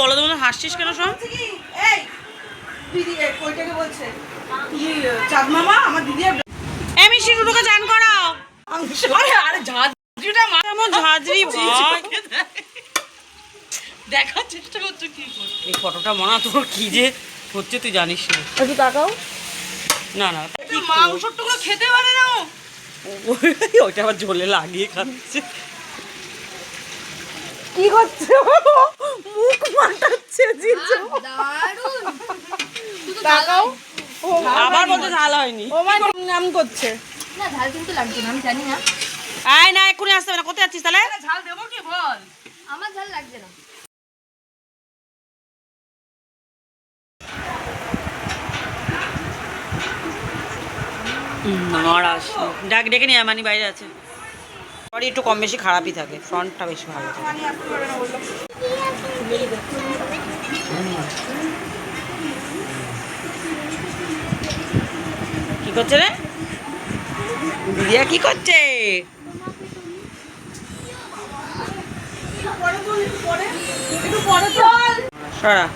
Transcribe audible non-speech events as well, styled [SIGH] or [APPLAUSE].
বলদের মতো হাসছিস কেন সব? এই দিদি এই কইটাকে বলছে? চাঁদ মামা? আমার দিদি আর এ মিষ্টি টুটুকে চান করাও। আরে আরে ঝাঁঝরিটা মা ঝাঁঝরি ভাই দেখার চেষ্টা করছ কি এই ফটোটা মনে তোর কি যে হচ্ছে তুই জানিস না। একটু তাকাও। না না একটু মাংসর টুকরো খেতে পারে না [LAUGHS] ওইটা আবার ঝোলে লাগিয়ে খাচ্ছে। কি করছে মুখ মাটাচ্ছে জিজু। তাকাও। ও আবার বলতে ঝাল হয়নি। ও নাম করছে। না ঝাল কিন্তু লাগছে না আমি জানি না। আয় না এক্ষুনি আসতে না। কোথায় যাচ্ছিস তাহলে? ঝাল দেবো কি? বল। আমার ঝাল লাগছে না। ডাক ডেকে নিয়ে মানি বাইরে আছে। একটু কম বেশি খারাপই থাকে ফ্রন্টটা বেশি ভালো থাকে। কি করছে রে দিদিয়া কি করছে সরা